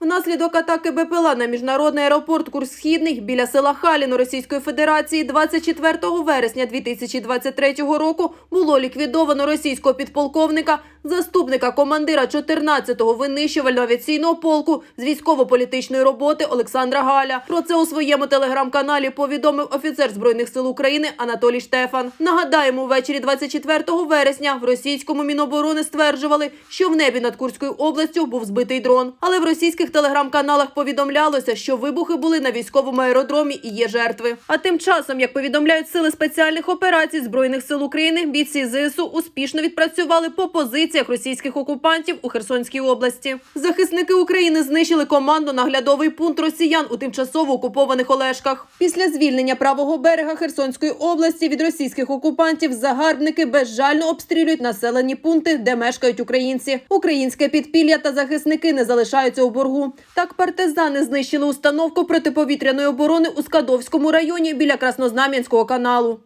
Внаслідок атаки БПЛА на міжнародний аеропорт Курс-Східний біля села Халіно Російської Федерації 24 вересня 2023 року було ліквідовано російського підполковника, заступника командира 14-го винищувального авіаційного полку з військово-політичної роботи Олександра Галя. Про це у своєму телеграм-каналі повідомив офіцер збройних сил України Анатолій Штефан. Нагадаємо, ввечері 24 вересня в російському міноборони стверджували, що в небі над Курською областю був збитий дрон. Але в російських телеграм-каналах повідомлялося, що вибухи були на військовому аеродромі і є жертви. А тим часом, як повідомляють сили спеціальних операцій збройних сил України, бійці ЗСУ успішно відпрацювали по позиціях російських окупантів у Херсонській області. Захисники України знищили команду наглядовий пункт росіян у тимчасово окупованих Олешках. Після звільнення правого берега Херсонської області від російських окупантів загарбники безжально обстрілюють населені пункти, де мешкають українці. Українське підпілля та захисники не залишаються у боргу. Так партизани знищили установку протиповітряної оборони у Скадовському районі біля Краснознам'янського каналу.